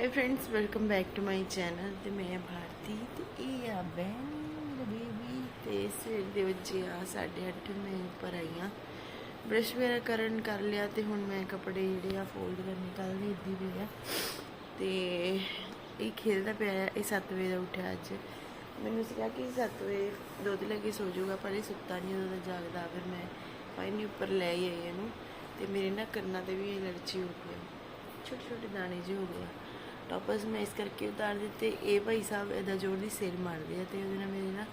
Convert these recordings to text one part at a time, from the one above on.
Hi friends welcome back to my channel ਤੇ ਮੈਂ ਹਾਂ ਭਾਰਤੀ ਤੇ ਇਹ ਆ ਬੈਨ ਬੇਬੀ ਤੇ ਸਵੇਰ ਦੇ ਵਜੇ ਆ 8:30 ਮੈਂ ਉੱਪਰ ਆਈ ਆ ਬ੍ਰਸ਼ ਵਗੈਰਾ ਕਰਨ ਕਰ ਲਿਆ ਤੇ ਹੁਣ ਮੈਂ ਕੱਪੜੇ ਜਿਹੜੇ ਆ ਫੋਲਡ ਕਰਨੇ ਕੱਲ ਦੀ ਇੱਦੀ ਪਈ ਆ। ਤੇ ਇਹ ਖੇਲਦਾ ਪਿਆ ਹੈ। ਇਹ 7 ਵਜੇ ਦਾ ਉੱਠਿਆ ਅੱਜ। ਮੈਨੂੰ ਸੀਗਾ ਕਿ 7 ਵਜੇ ਦੁੱਧ ਲੈ ਕੇ ਸੋ ਜਾਊਗਾ ਪਰ ਇਹ ਸੁੱਤਾ ਨਹੀਂ, ਉਹਦਾ ਜਾਗਦਾ। ਫਿਰ ਮੈਂ ਫਾਈਨਲੀ ਉੱਪਰ ਲੈ ਹੀ ਆਈ ਇਹਨੂੰ ਤੇ ਮੇਰੇ ਨਾ ਕੰਨਾਂ ਤੇ ਵੀ ਐਲਰਜੀ ਹੋ ਗਈ ਛੋਟੇ ਛੋਟੇ ਦਾਣੇ ਜਿਹੇ ਹੋ ਗਏ ਆ। ਮੈਂ ਇਸ ਕਰਕੇ ਉਤਾਰ ਦਿੱਤੇ। ਇਹ ਭਾਈ ਸਾਹਿਬ ਇਹਦਾ ਜ਼ੋਰ ਦੀ ਸਿਰ ਮਾਰਦੇ ਆ ਤੇ ਉਹਦੇ ਨਾਲ ਮੇਰੇ ਨਾ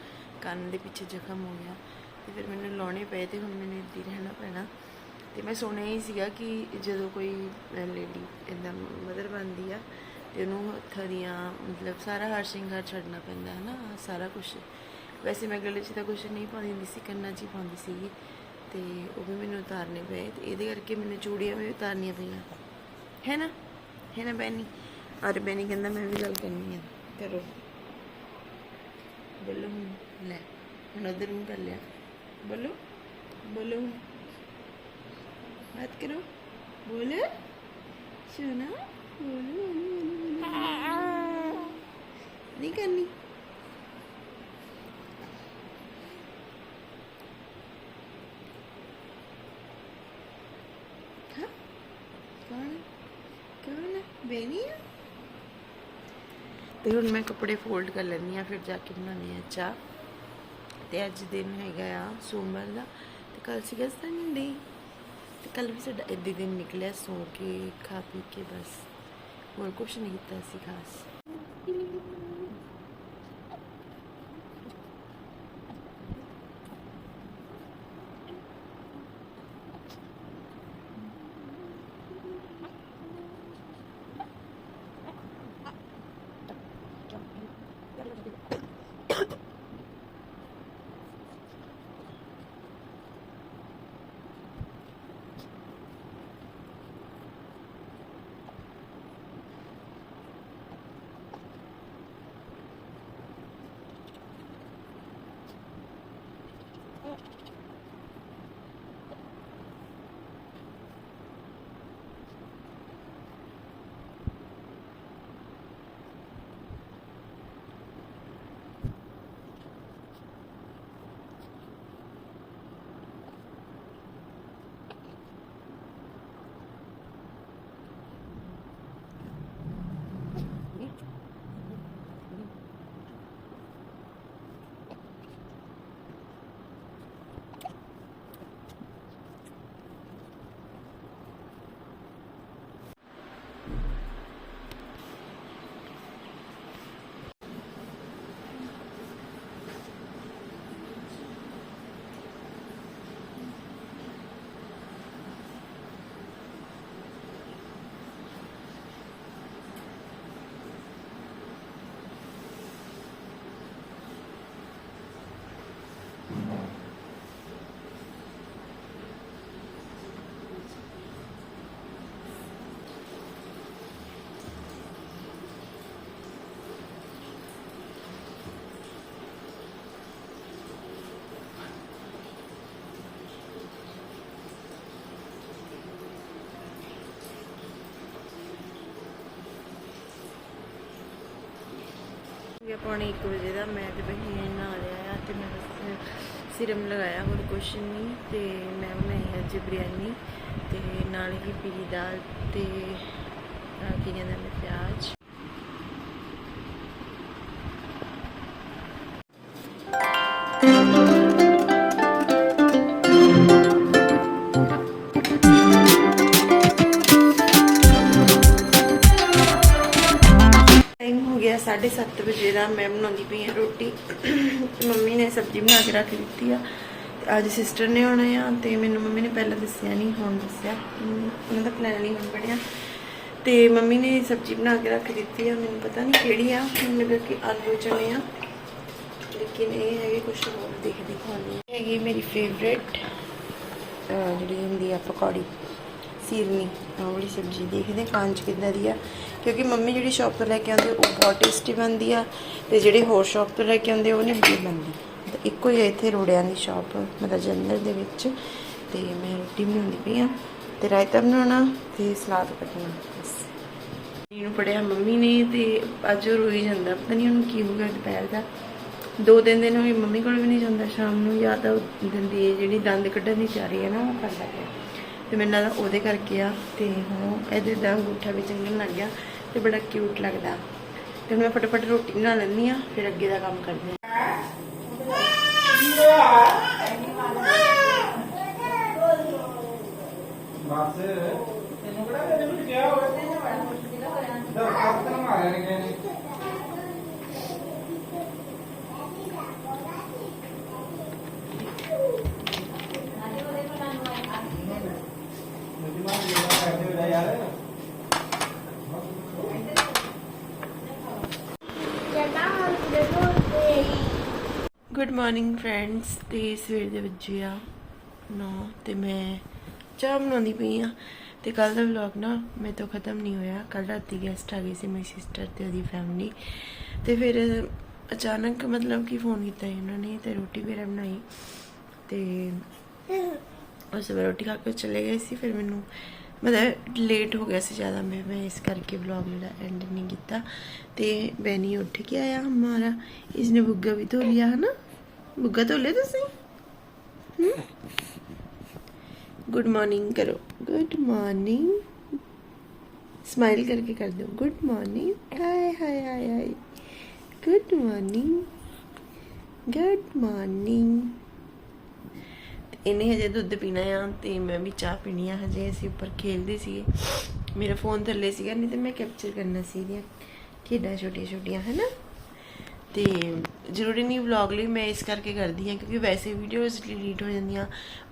ਕੰਨ ਦੇ ਪਿੱਛੇ ਜ਼ਖਮ ਹੋ ਗਿਆ ਤੇ ਫਿਰ ਮੈਨੂੰ ਲਾਉਣੇ ਪਏ ਤੇ ਹੁਣ ਮੈਨੂੰ ਇੱਦੀ ਰਹਿਣਾ ਪੈਣਾ। ਤੇ ਮੈਂ ਸੁਣਿਆ ਹੀ ਸੀਗਾ ਕਿ ਜਦੋਂ ਕੋਈ ਲੇਡੀ ਇਦਾਂ ਮਦਰ ਬਣਦੀ ਆ ਤੇ ਉਹਨੂੰ ਹੱਥਾਂ ਦੀਆਂ ਮਤਲਬ ਸਾਰਾ ਹਰ ਸ਼ਿੰਗਾਰ ਛੱਡਣਾ ਪੈਂਦਾ ਹੈ ਨਾ, ਸਾਰਾ ਕੁਝ ਵੈਸੇ ਮੈਂ ਗਲੇ 'ਚ ਤਾਂ ਕੁਝ ਨਹੀਂ ਪਾਉਂਦੀ ਹੁੰਦੀ ਸੀ, ਕੰਨਾਂ 'ਚ ਹੀ ਪਾਉਂਦੀ ਸੀਗੀ। ਤੇ ਉਹ ਵੀ ਮੈਨੂੰ ਉਤਾਰਨੇ ਪਏ ਤੇ ਇਹਦੇ ਕਰਕੇ ਮੈਨੂੰ ਚੂੜੀਆਂ ਵੀ ਉਤਾਰਨੀਆਂ ਪਈਆਂ। ਹੈ ਨਾ? ਹੈ ਨਾ ਬੈਨੀ ਔਰ ਬੈਨੀ ਕਹਿੰਦਾ ਮੈਂ ਵੀ ਗੱਲ ਕਰਨੀ ਆ। ਕਰੋ। ਬੋਲੋ ਹੁਣ। ਲੈ, ਹੁਣ ਉਧਰ ਨੂੰ ਕਰ ਲਿਆ। ਬੋਲੋ ਬੋਲੋ ਬਾਤ ਕਰੋ। ਬੋਲ। ਸੁਣਾ। ਬੋਲੋ ਨਹੀਂ ਕਰਨੀ। ਹਾਂ? ਕੌਣ? ਕੌਣ ਬੇਨੀ ਆ? ਤੇ ਹੁਣ ਮੈਂ ਕੱਪੜੇ ਫੋਲਡ ਕਰ ਲੈਂਦੀ ਆ ਫਿਰ ਜਾ ਕੇ ਬਣਾਉਣੀ ਆ ਚਾਹ। ਤੇ ਅੱਜ ਦਿਨ ਹੈਗਾ ਆ ਸੋਮਵਾਰ ਦਾ, ਤੇ ਕੱਲ ਸੀਗਾ ਸੰਡੇ ਤੇ ਕੱਲ ਵੀ ਸਾਡਾ ਇੱਦਾਂ ਦਿਨ ਨਿਕਲਿਆ ਸੋ ਕੇ, ਖਾ ਪੀ ਕੇ ਬਸ। ਹੋਰ ਕੁਝ ਨਹੀਂ ਕੀਤਾ ਸੀ ਖਾਸ। ਇਹ ਪੌਣੇ 1 ਵਜੇ ਦਾ ਮੈਂ ਤੇ ਬਹੀਨ ਨਹਾ ਲਿਆ ਆ ਤੇ ਮੈਂ ਬਸ ਸਿਰਮ ਲਗਾਇਆ, ਹੋਰ ਕੁਛ ਨਹੀਂ ਤੇ ਮੈਂ ਬਣਾਈ ਅੱਜ ਬਿਰਿਆਨੀ ਤੇ ਨਾਲ ਹੀ ਪੀਲੀ ਦਾਲ ਤੇ ਆਹ ਕੀ ਕਹਿੰਦੇ ਨੇ ਪਿਆਜ਼। ਟਾਈਮ ਵਜੇ ਦਾ ਮੈਂ ਬਣਾਉਂਦੀ ਪਈ ਹਾਂ ਰੋਟੀ। ਮੰਮੀ ਨੇ ਸਬਜ਼ੀ ਬਣਾ ਕੇ ਰੱਖ ਦਿੱਤੀ ਆ। ਅੱਜ ਸਿਸਟਰ ਨੇ ਆਉਣਾ ਆ ਤੇ ਮੈਨੂੰ ਮੰਮੀ ਨੇ ਪਹਿਲਾਂ ਦੱਸਿਆ ਨਹੀਂ ਹੁਣ ਦੱਸਿਆ। ਉਹਨਾਂ ਦਾ ਪਲਾਨ ਨਹੀਂ ਹੁਣ ਬਣਿਆ। ਤੇ ਮੰਮੀ ਨੇ ਸਬਜ਼ੀ ਬਣਾ ਕੇ ਰੱਖ ਦਿੱਤੀ ਆ। ਮੈਨੂੰ ਪਤਾ ਨਹੀਂ ਕਿਹੜੀ ਆ। ਮੈਨੂੰ ਲੱਗਾ ਕਿ ਆਲੂ ਚਨੇ ਆ। ਲੇਕਿਨ ਇਹ ਹੈਗੇ ਕੁਝ ਹੋਰ ਦੇਖਦੇ ਦਿਖਾਉਣੀ ਹੈਗੀ ਮੇਰੀ ਫੇਵਰੇਟ ਜਿਹੜੀ ਹੁੰਦੀ ਆ ਪਕੌੜੀ। ਸੀਰਨੀ ਆਹ ਵਾਲੀ ਸਬਜ਼ੀ ਦੇਖਦੇ ਕਾਂਚ ਕਿੱਦਾਂ ਦੀ ਆ? ਕਿਉਂਕਿ ਮੰਮੀ ਜਿਹੜੀ ਸ਼ਾਪ ਤੋਂ ਲੈ ਕੇ ਆਉਂਦੇ, ਉਹ ਬਹੁਤ ਟੇਸਟੀ ਬਣਦੀ ਆ ਤੇ ਜਿਹੜੇ ਹੋਰ ਸ਼ਾਪ ਤੋਂ ਲੈ ਕੇ ਆਉਂਦੇ, ਉਹ ਨਹੀਂ ਵਧੀਆ ਬਣਦੀ। ਤਾਂ ਇੱਕੋ ਹੀ ਆ ਇੱਥੇ ਰੋੜਿਆਂ ਦੀ ਸ਼ਾਪ ਮਤਲਬ ਜਲੰਧਰ ਦੇ ਵਿੱਚ। ਤੇ ਮੈਂ ਰੋਟੀ ਬਣਾਉਂਦੀ ਪਈ ਆ ਤੇ ਰਾਇਤਾ ਬਣਾਉਣਾ ਤੇ ਸਲਾਦ ਕੱਟਣਾ, ਬਸ। ਇਹਨੂੰ ਪੜਿਆ ਮੰਮੀ ਨੇ ਤੇ ਅੱਜ ਉਹ ਰੋਈ ਜਾਂਦਾ। ਪਤਾ ਨਹੀਂ ਉਹਨੂੰ ਕੀ ਹੋ ਗਿਆ ਦੁਪਹਿਰ ਦਾ। ਦੋ ਤਿੰਨ ਦਿਨ ਹੋਏ ਮੰਮੀ ਕੋਲ ਵੀ ਨਹੀਂ ਜਾਂਦਾ। ਸ਼ਾਮ ਨੂੰ ਜਾਂ ਤਾਂ ਉਹ ਦੰਦੀ ਜਿਹੜੀ ਦੰਦ ਕੱਢਣ ਦੀ ਤਿਆਰੀ ਹੈ ਨਾ, ਉਹ ਕਰਦਾ ਪਿਆ। ਤੇ ਮੈਨੂੰ ਲੱਗਦਾ ਉਹਦੇ ਕਰਕੇ ਆ ਤੇ ਹੁਣ ਇਹਦੇ ਦਾ ਅੰਗੂਠਾ ਵੀ ਚੰਗਣ ਲੱਗ ਗਿਆ ਤੇ ਬੜਾ ਕਿਊਟ ਲੱਗਦਾ। ਤੇ ਹੁਣ ਮੈਂ ਫਟਾਫਟ ਰੋਟੀ ਬਣਾ ਲੈਂਦੀ ਆ ਫਿਰ ਅੱਗੇ ਦਾ ਕੰਮ ਕਰਦੇ ਆ ਬਸ ਤੈਨੂੰ ਕਿਹੜਾ ਮੇਰੇ ਵਿੱਚ ਗਿਆ ਹੋਵੇ ਦਰ ਕੱਤਨ ਮਾਰਿਆ ਨੇ ਗਏ ਨੇ ਮੁਝੇ ਮਾਰ ਲਿਆ ਕਰਦੇ ਹੋ ਯਾਰ ਗੁੱਡ ਮਾਰਨਿੰਗ ਫਰੈਂਡਸ ਤੇ ਸਵੇਰ ਦੇ ਵੱਜੇ ਆ 9 ਤੇ ਮੈਂ ਚਾਹ ਬਣਾਉਂਦੀ ਪਈ ਆ। ਤੇ ਕੱਲ ਦਾ ਵਲੌਗ ਨਾ ਮੇਰੇ ਤੋਂ ਖਤਮ ਨਹੀਂ ਹੋਇਆ। ਕੱਲ ਰਾਤੀ ਗੈਸਟ ਆ ਗਏ ਸੀ ਮੇਰੀ ਸਿਸਟਰ ਤੇ ਉਹਦੀ ਫੈਮਿਲੀ ਤੇ ਫਿਰ ਅਚਾਨਕ ਮਤਲਬ ਕਿ ਫੋਨ ਕੀਤਾ ਸੀ ਉਹਨਾਂ ਨੇ ਤੇ ਰੋਟੀ ਵਗੈਰਾ ਬਣਾਈ। ਤੇ ਉਸ ਵੇਲੇ ਰੋਟੀ ਖਾ ਕੇ ਚਲੇ ਗਏ ਸੀ। ਫਿਰ ਮੈਨੂੰ ਮਤਲਬ ਲੇਟ ਹੋ ਗਿਆ ਸੀ ਜ਼ਿਆਦਾ। ਮੈਂ ਮੈਂ ਇਸ ਕਰਕੇ ਵਲੌਗ ਜਿਹੜਾ ਐਂਡ ਨਹੀਂ ਕੀਤਾ। ਤੇ ਬੈਨੀ ਉੱਠ ਕੇ ਆਇਆ। ਹਮਾਰਾ ਇਸਨੇ ਬੁੱਗਾ ਵੀ ਧੋ ਲਿਆ ਹੈ ਨਾ ਬੁੱਗਾ ਧੋਲੇ ਤੁਸੀਂ ਗੁੱਡ ਮਾਰਨਿੰਗ ਕਰੋ ਗੁੱਡ ਮਾਰਨਿੰਗ ਸਮਾਈਲ ਕਰਕੇ ਕਰ ਦਿਓ ਗੁੱਡ ਮਾਰਨਿੰਗ ਹਾਏ ਹਾਏ ਹਾਏ ਹਾਏ ਗੁੱਡ ਮਾਰਨਿੰਗ ਗੁੱਡ ਮਾਰਨਿੰਗ ਇਹਨੇ ਹਜੇ ਦੁੱਧ ਪੀਣਾ ਆ ਤੇ ਮੈਂ ਵੀ ਚਾਹ ਪੀਣੀ ਆ ਹਜੇ ਅਸੀਂ ਉੱਪਰ ਖੇਲਦੇ ਸੀਗੇ ਮੇਰਾ ਫੋਨ ਥੱਲੇ ਸੀਗਾ ਨਹੀਂ ਤੇ ਮੈਂ ਕੈਪਚਰ ਕਰਨਾ ਸੀ ਇਹਦੀਆਂ ਖੇਡਾਂ ਛੋਟੀਆਂ ਛੋਟੀਆਂ ਨਾ ਤੇ ਜ਼ਰੂਰੀ ਨਹੀਂ ਵਲੌਗ ਲਈ ਮੈਂ ਇਸ ਕਰਕੇ ਕਰਦੀ ਹਾਂ ਕਿਉਂਕਿ ਵੈਸੇ ਵੀਡੀਓਜ਼ ਡਿਲੀਟ ਹੋ ਜਾਂਦੀਆਂ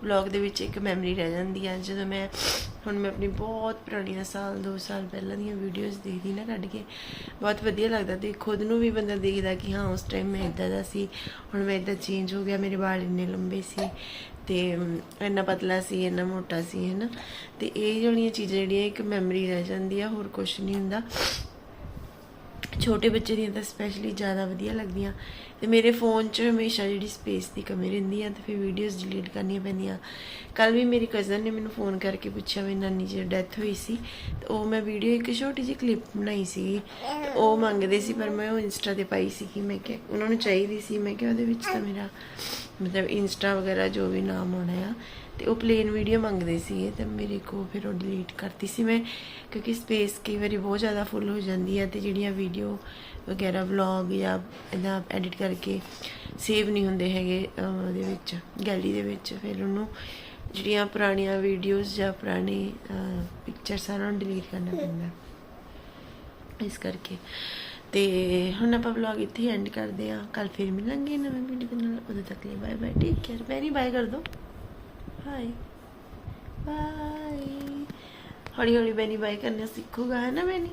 ਵਲੌਗ ਦੇ ਵਿੱਚ ਇੱਕ ਮੈਮਰੀ ਰਹਿ ਜਾਂਦੀ ਆ। ਜਦੋਂ ਮੈਂ, ਹੁਣ ਮੈਂ ਆਪਣੀ ਬਹੁਤ ਪੁਰਾਣੀਆਂ ਸਾਲ 2 ਸਾਲ ਪਹਿਲਾਂ ਦੀਆਂ ਵੀਡੀਓਜ਼ ਦੇਖਦੀ ਨਾ ਕੱਢ ਕੇ, ਬਹੁਤ ਵਧੀਆ ਲੱਗਦਾ ਤੇ ਖੁਦ ਨੂੰ ਵੀ ਬੰਦਾ ਦੇਖਦਾ ਕਿ ਹਾਂ, ਉਸ ਟਾਈਮ ਮੈਂ ਇਦਾਂ ਦਾ ਸੀ, ਹੁਣ ਮੈਂ ਇਦਾਂ ਚੇਂਜ ਹੋ ਗਿਆ, ਮੇਰੇ ਵਾਲ ਇੰਨੇ ਲੰਬੇ ਸੀ ਤੇ ਇੰਨਾ ਪਤਲਾ ਸੀ, ਇੰਨਾ ਮੋਟਾ ਸੀ ਹੈ ਨਾ ਤੇ ਇਹ ਜਿਹੜੀਆਂ ਚੀਜ਼ਾਂ ਜਿਹੜੀਆਂ ਇੱਕ ਮੈਮਰੀ ਰਹਿ ਜਾਂਦੀ ਆ, ਹੋਰ ਕੁਝ ਨਹੀਂ ਹੁੰਦਾ। ਛੋਟੇ ਬੱਚੇ ਦੀਆਂ ਤਾਂ ਸਪੈਸ਼ਲੀ ਜ਼ਿਆਦਾ ਵਧੀਆ ਲੱਗਦੀਆਂ। ਤੇ ਮੇਰੇ ਫੋਨ 'ਚ ਹਮੇਸ਼ਾ ਜਿਹੜੀ ਸਪੇਸ ਦੀ ਕਮੀ ਰਹਿੰਦੀ ਆ ਤੇ ਫਿਰ ਵੀਡੀਓਜ਼ ਡਿਲੀਟ ਕਰਨੀਆਂ ਪੈਂਦੀਆਂ। ਕੱਲ ਵੀ ਮੇਰੀ ਕਜ਼ਨ ਨੇ ਮੈਨੂੰ ਫੋਨ ਕਰਕੇ ਪੁੱਛਿਆ ਮੇਰੀ ਨਾਨੀ ਜੀ ਡੈਥ ਹੋਈ ਸੀ। ਤੇ ਉਹ ਮੈਂ ਵੀਡੀਓ ਇੱਕ ਛੋਟੀ ਜਿਹੀ ਕਲਿੱਪ ਬਣਾਈ ਸੀ ਉਹ ਮੰਗਦੇ ਸੀ, ਪਰ ਮੈਂ ਉਹ ਇੰਸਟਾ ਤੇ ਪਾਈ ਸੀ ਕਿ ਮੈਂ ਕਿ ਉਹਨਾਂ ਨੂੰ ਚਾਹੀਦੀ ਸੀ। ਮੈਂ ਕਿ ਉਹਦੇ ਵਿੱਚ ਤਾਂ ਮੇਰਾ ਮਤਲਬ ਇੰਸਟਾ ਵਗੈਰਾ ਜੋ ਵੀ ਨਾਮ ਹੋਣਾ ਆ ਤੇ ਉਹ ਪਲੇਨ ਵੀਡੀਓ ਮੰਗਦੇ ਸੀ ਤੇ ਮੇਰੇ ਕੋ ਫਿਰ ਉਹ ਡਿਲੀਟ ਕਰਤੀ ਸੀ ਮੈਂ, ਕਿਉਂਕਿ ਸਪੇਸ ਕਈ ਵਾਰੀ ਬਹੁਤ ਜ਼ਿਆਦਾ ਫੁੱਲ ਹੋ ਜਾਂਦੀ ਹੈ ਤੇ ਜਿਹੜੀਆਂ ਵੀਡੀਓ ਵਗੈਰਾ ਵਲੌਗ ਜਾਂ ਇਹਦਾ ਐਡਿਟ ਕਰਕੇ ਸੇਵ ਨਹੀਂ ਹੁੰਦੇ ਹੈਗੇ ਉਹਦੇ ਵਿੱਚ ਗੈਲਰੀ ਦੇ ਵਿੱਚ, ਫਿਰ ਉਹਨੂੰ ਜਿਹੜੀਆਂ ਪੁਰਾਣੀਆਂ ਵੀਡੀਓਜ਼ ਜਾਂ ਪੁਰਾਣੇ ਪਿਕਚਰ ਸਾਰਿਆਂ ਨੂੰ ਡਿਲੀਟ ਕਰਨਾ ਪੈਂਦਾ। ਇਸ ਕਰਕੇ। ਤੇ ਹੁਣ ਆਪਾਂ ਵਲੌਗ ਇੱਥੇ ਐਂਡ ਕਰਦੇ ਆ ਕੱਲ ਫਿਰ ਮਿਲਾਂਗੇ ਨਵੇਂ ਵੀਡੀਓ ਦੇ ਨਾਲ। ਉਦੋਂ ਤੱਕ ਲਈ bye bye take care very bye ਕਰ ਦੋ। ਬਾਏ ਬਾਏ ਹੌਲੀ ਹੌਲੀ ਬੈਨੀ ਬਾਏ ਕਰਨਾ ਸਿੱਖੂਗਾ ਹੈ ਨਾ ਬੈਨੀ